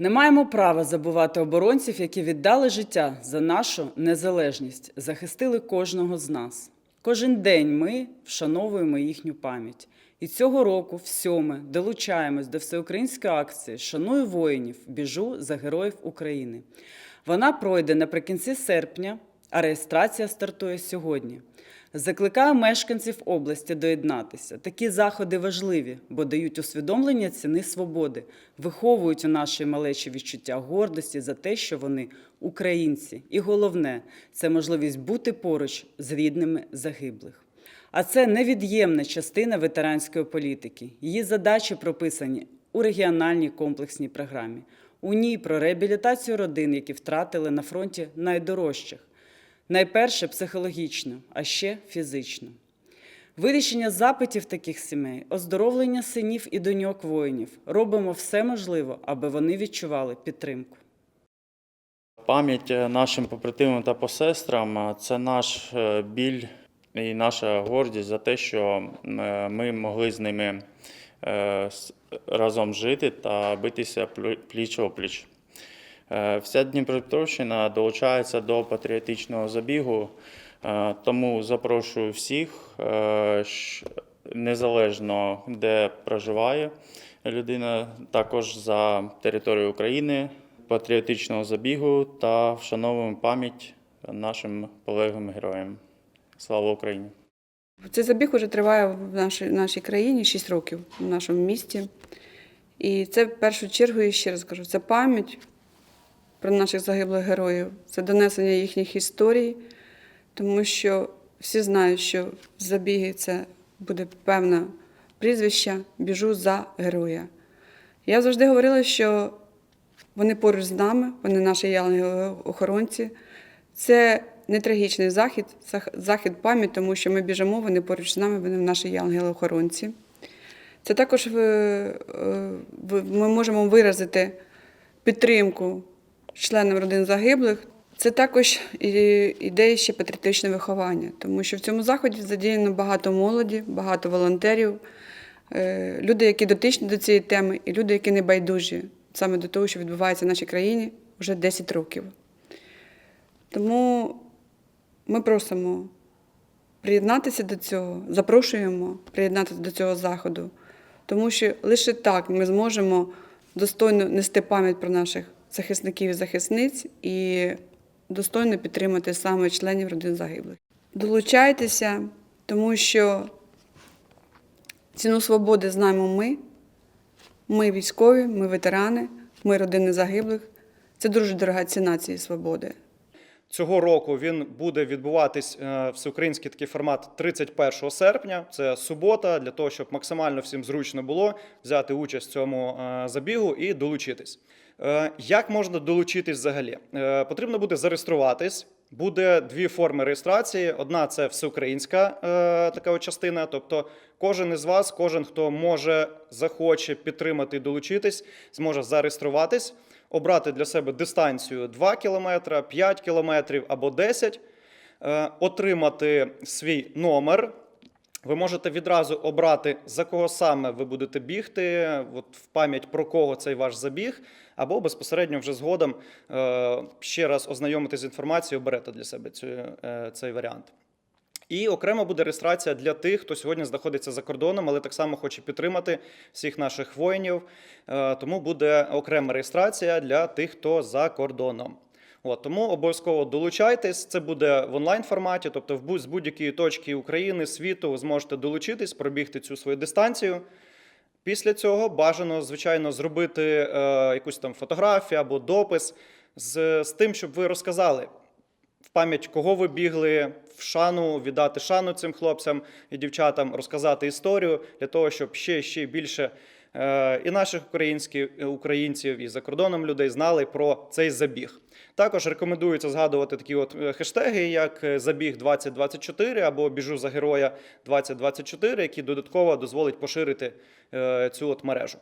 Не маємо права забувати оборонців, які віддали життя за нашу незалежність, захистили кожного з нас. Кожен день ми вшановуємо їхню пам'ять. І цього року, в сьоме, долучаємось до всеукраїнської акції Шаную воїнів, біжу за героїв України. Вона пройде наприкінці серпня, а реєстрація стартує сьогодні. Закликаю мешканців області доєднатися. Такі заходи важливі, бо дають усвідомлення ціни свободи, виховують у нашій малечі відчуття гордості за те, що вони українці. І головне це можливість бути поруч з рідними загиблих. А це невід'ємна частина ветеранської політики. Її задачі прописані у регіональній комплексній програмі. У ній про реабілітацію родин, які втратили на фронті найдорожчих. Найперше психологічно, а ще фізично. Вирішення запитів таких сімей, оздоровлення синів і доньок воїнів. Робимо все можливе, аби вони відчували підтримку. Пам'ять нашим побратимам та посестрам це наш е, біль і наша гордість за те, що е, ми могли з ними е, разом жити та битися плю- пліч опліч. Е, Вся Дніпропетровщина долучається до патріотичного забігу, е, тому запрошую всіх, е, незалежно де проживає людина, також за територією України, патріотичного забігу та вшановуємо пам'ять нашим полеглим героям. Слава Україні! Цей забіг вже триває в нашій, нашій країні 6 років в нашому місті. І це в першу чергу, і ще раз кажу, це пам'ять про наших загиблих героїв, це донесення їхніх історій, тому що всі знають, що в забігі це буде певне прізвище біжу за героя. Я завжди говорила, що вони поруч з нами, вони наші янголи-охоронці. Це не трагічний захід, зах- захід пам'ять, тому що ми біжимо, вони поруч з нами, вони наші янголи-охоронці. Це також е, е, ми можемо виразити підтримку членам родин загиблих. Це також ідея ще патріотичне виховання, тому що в цьому заході задіяно багато молоді, багато волонтерів, е, люди, які дотичні до цієї теми, і люди, які не байдужі саме до того, що відбувається в нашій країні вже 10 років. Тому ми просимо приєднатися до цього, запрошуємо приєднатися до цього заходу, тому що лише так ми зможемо достойно нести пам'ять про наших захисників і захисниць і достойно підтримати саме членів родин загиблих. Долучайтеся, тому що ціну свободи знаємо ми. Ми військові, ми ветерани, ми родини загиблих. Це дуже дорога ціна цієї свободи. Цього року він буде відбуватись е, всеукраїнський такий формат 31 серпня. Це субота, для того, щоб максимально всім зручно було взяти участь в цьому е, забігу і долучитись. Е, Як можна долучитись взагалі? Потрібно буде зареєструватись. Буде дві форми реєстрації. Одна це всеукраїнська така частина. Тобто, кожен із вас, кожен, хто може, захоче підтримати долучитись, зможе зареєструватись, обрати для себе дистанцію 2 км, 5 км або 10, е, отримати свій номер. Ви можете відразу обрати, за кого саме ви будете бігти, от в пам'ять про кого цей ваш забіг, або безпосередньо вже згодом е, ще раз ознайомитись з інформацією, берете для себе цю, е, цей варіант. І окремо буде реєстрація для тих, хто сьогодні знаходиться за кордоном, але так само хоче підтримати всіх наших воїнів. Е, Тому буде окрема реєстрація для тих, хто за кордоном. От, тому обов'язково долучайтесь. Це буде в онлайн форматі, тобто в будь- з будь-якої точки України, світу ви зможете долучитись, пробігти цю свою дистанцію. Після цього бажано, звичайно, зробити е, якусь там фотографію або допис з, з тим, щоб ви розказали в пам'ять, кого ви бігли, в шану, віддати шану цим хлопцям і дівчатам, розказати історію для того, щоб ще ще більше е, і наших українських українців, і за кордоном людей знали про цей забіг. Також рекомендується згадувати такі от е, хештеги, як е, забіг 2024 або біжу за героя 2024, які додатково дозволить поширити е, цю от мережу.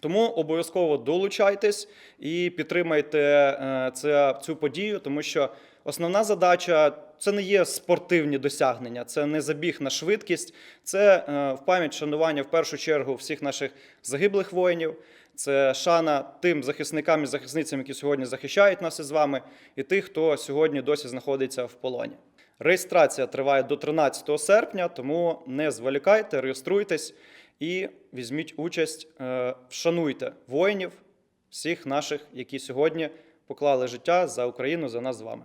Тому обов'язково долучайтесь і підтримайте е, це, цю подію, тому що основна задача це не є спортивні досягнення, це не забіг на швидкість, це е, в пам'ять шанування в першу чергу всіх наших загиблих воїнів. Це шана тим захисникам і захисницям, які сьогодні захищають нас із вами, і тих, хто сьогодні досі знаходиться в полоні. Реєстрація триває до 13 серпня, тому не зволікайте, реєструйтесь і візьміть участь, е, вшануйте воїнів, всіх наших, які сьогодні поклали життя за Україну, за нас з вами.